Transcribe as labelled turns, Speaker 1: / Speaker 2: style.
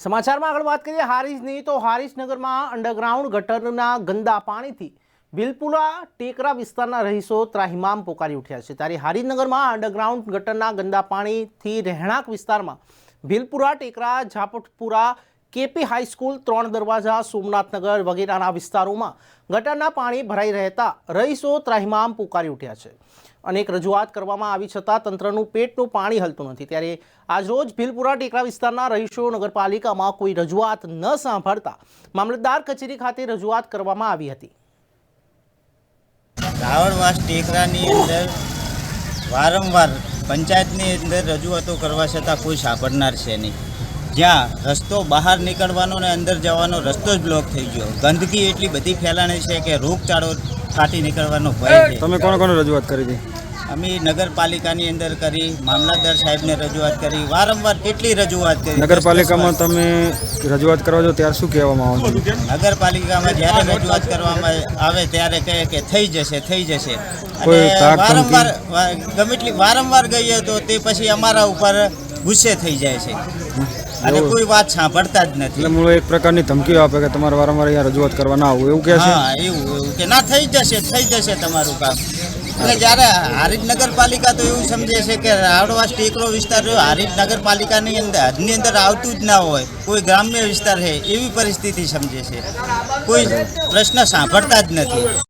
Speaker 1: સમાચારમાં આગળ વાત કરીએ હારીજની તો હારીજનગરમાં અંડરગ્રાઉન્ડ ગટરના ગંદા પાણીથી બિલપુરા ટેકરા વિસ્તારના રહીશો ત્રાહિમામ પોકારી ઉઠ્યા છે. ત્યારે હારીજનગરમાં અંડરગ્રાઉન્ડ ગટરના ગંદા પાણીથી રહેણાંક વિસ્તારમાં ભીલપુરા ટેકરા ઝાપટપુરા કેપી હાઈસ્કૂલ ત્રણ દરવાજા, સોમનાથનગર વગેરેના વિસ્તારોમાં ગટરના પાણી ભરાઈ રહેતા રહીશો ત્રાહિમામ પુકારી ઉઠ્યા છે. અનેક રજૂઆત કરવામાં આવી છતાં તંત્રનું પેટનું પાણી હલતું નથી. ત્યારે આજરોજ ભીલપુરા ટેકરા વિસ્તારના રહીશો નગરપાલિકામાં કોઈ રજૂઆત ન સાંભળતા મામલતદાર કચેરી ખાતે રજૂઆત કરવામાં આવી હતી.
Speaker 2: રાવણવાસ ટેકરાની અંદર વારંવાર પંચાયતની અંદર રજૂઆતો કરવા છતાં કોઈ સાંભળનાર છે નહીં. જ્યાં રસ્તો બહાર નીકળવાનો ને અંદર જવાનો રસ્તો જ બ્લોક થઈ ગયો. ગંદકી એટલી બધી ફેલાણી છે કે રોગચાળો ફાટી નીકળવાનો ભય છે.
Speaker 3: તમે કોને કોને રજૂઆત કરી હતી?
Speaker 2: અમે નગરપાલિકાની અંદર કરી મામલતદાર સાહેબને રજૂઆત કરી વારંવાર કેટલી રજૂઆત કરી?
Speaker 3: નગરપાલિકામાં તમે રજૂઆત કરવા જો ત્યારે શું કહેવામાં આવે
Speaker 2: નગરપાલિકામાં જ્યારે રજૂઆત કરવામાં આવે ત્યારે કહે કે થઈ જશે થઈ જશે. અને વારંવાર ગમે એટલી વારંવાર ગઈએ તો તે પછી અમારા ઉપર ગુસ્સે થઈ જાય છે. અને કોઈ વાત સાંભળતા જ નથી.
Speaker 3: એટલે મૂળ એક પ્રકારની ધમકીઓ આપે કે તમારે વારંવાર અહીંયા રજૂઆત કરવા ના આવું એવું કે છે?
Speaker 2: હા એવું એવું કે ના થઈ જશે થઈ જશે તમારું કામ. એટલે જ્યારે હારીજ નગરપાલિકા તો એવું સમજે છે કે રાવડવા ટેકરો વિસ્તાર રહ્યો હારીજ નગરપાલિકાની અંદર હદની અંદર આવતું જ ના હોય કોઈ ગ્રામ્ય વિસ્તાર છે એવી પરિસ્થિતિ સમજે છે. કોઈ પ્રશ્ન સાંભળતા જ નથી.